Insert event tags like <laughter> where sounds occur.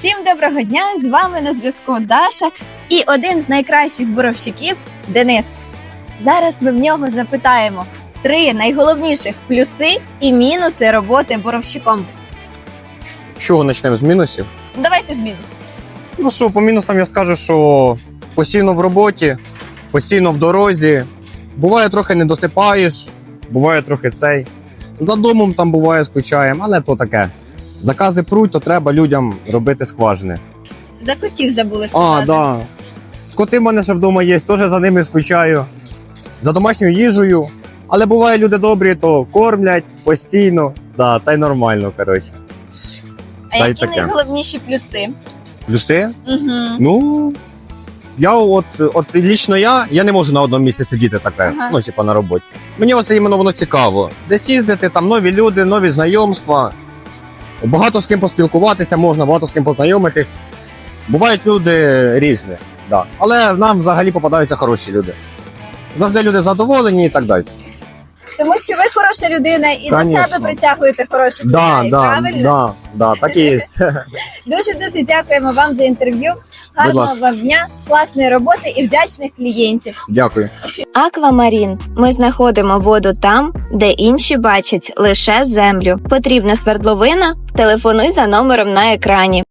Всім доброго дня! З вами на зв'язку Даша і один з найкращих буровщиків Денис. Зараз ми в нього запитаємо три найголовніших плюси і мінуси роботи буровщиком. З чого почнемо з мінусів? Давайте з мінусів. Ну що, по мінусам я скажу, що постійно в роботі, постійно в дорозі. Буває трохи не досипаєш, буває трохи цей. За домом там буває скучаємо, але то таке. Закази пруть, то треба людям робити скважини. За котів забули А, сказати. да. Коти в мене ще вдома є, теж за ними скучаю. За домашньою їжею. Але буває люди добрі, то кормлять постійно. Да, та й нормально, коротше. а та й які таке. найголовніші плюси? Плюси? Угу. Ну, я от, от лічно я, я не можу на одному місці сидіти таке, Ага. ну, типа на роботі. Мені ось іменно воно цікаво. Десь їздити, там нові люди, нові знайомства. Багато з ким поспілкуватися можна, багато з ким познайомитись. Бувають люди різні, да. але нам взагалі попадаються хороші люди. Завжди люди задоволені і так далі. Тому що ви хороша людина і до Конечно. себе притягуєте хороших Да, людей. да, правильно? да, да, так і є. <laughs> Дуже дуже дякуємо вам за інтерв'ю. Гарного ласка. вам дня, класної роботи і вдячних клієнтів. Дякую. Аквамарін. Ми знаходимо воду там, де інші бачать лише землю. Потрібна свердловина? Телефонуй за номером на екрані.